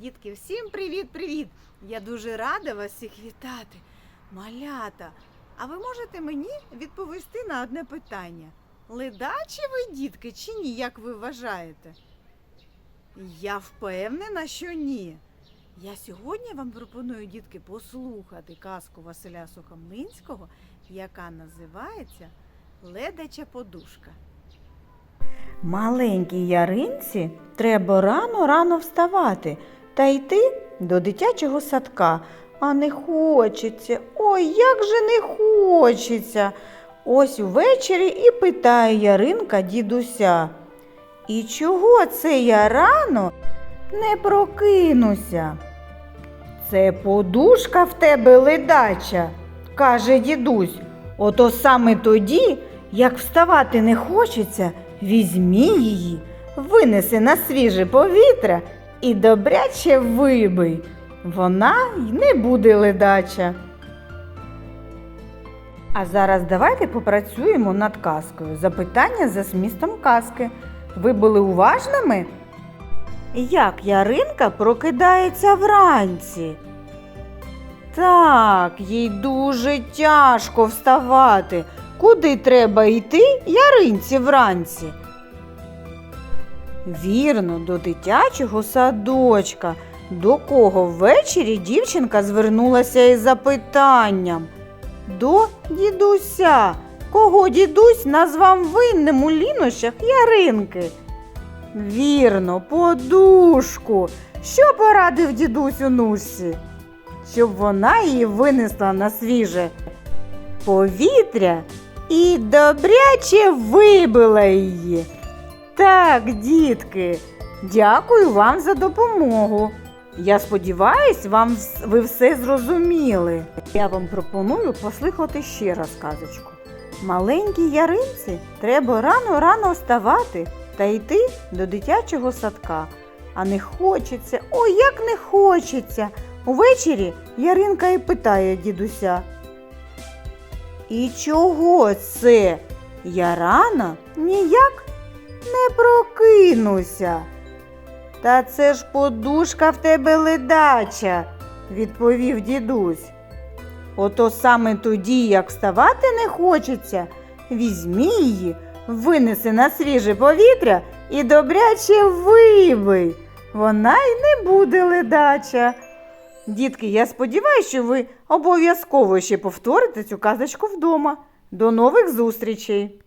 Дітки, всім привіт-привіт! Я дуже рада вас всіх вітати. Малята, а ви можете мені відповісти на одне питання? Ледачі ви, дітки, чи ні, як ви вважаєте? Я впевнена, що ні. Я сьогодні вам пропоную, дітки, послухати казку Василя Сухомлинського, яка називається Ледача подушка. Маленькій яринці треба рано-рано вставати та йти до дитячого садка. А не хочеться. Ой, як же не хочеться. Ось увечері і питає Яринка дідуся. І чого це я рано не прокинуся? Це подушка в тебе ледача, каже дідусь. Ото саме тоді, як вставати не хочеться, візьмі її, винеси на свіже повітря і добряче вибий. Вона й не буде ледача. А зараз давайте попрацюємо над казкою. Запитання за змістом казки. Ви були уважними? Як Яринка прокидається вранці? Так, їй дуже тяжко вставати. Куди треба йти Яринці вранці? Вірно, до дитячого садочка, до кого ввечері дівчинка звернулася із запитанням. До дідуся, кого дідусь назвав винним у лінощах Яринки. Вірно, подушку. Що порадив дідусь у? Щоб вона її винесла на свіже повітря і добряче вибила її. Так, дітки, дякую вам за допомогу. Я сподіваюсь, вам ви все зрозуміли. Я вам пропоную послухати ще раз казочку. Маленькій яринці треба рано-рано вставати та йти до дитячого садка. А не хочеться, ой, як не хочеться. Увечері Яринка і питає дідуся. І чого це? Я рано ніяк не прокинуся. Та це ж подушка в тебе ледача, відповів дідусь. Ото саме тоді, як вставати не хочеться, візьмі її, винеси на свіже повітря і добряче вибий. Вона й не буде ледача. Дітки, я сподіваюся, що ви обов'язково ще повторите цю казочку вдома. До нових зустрічей!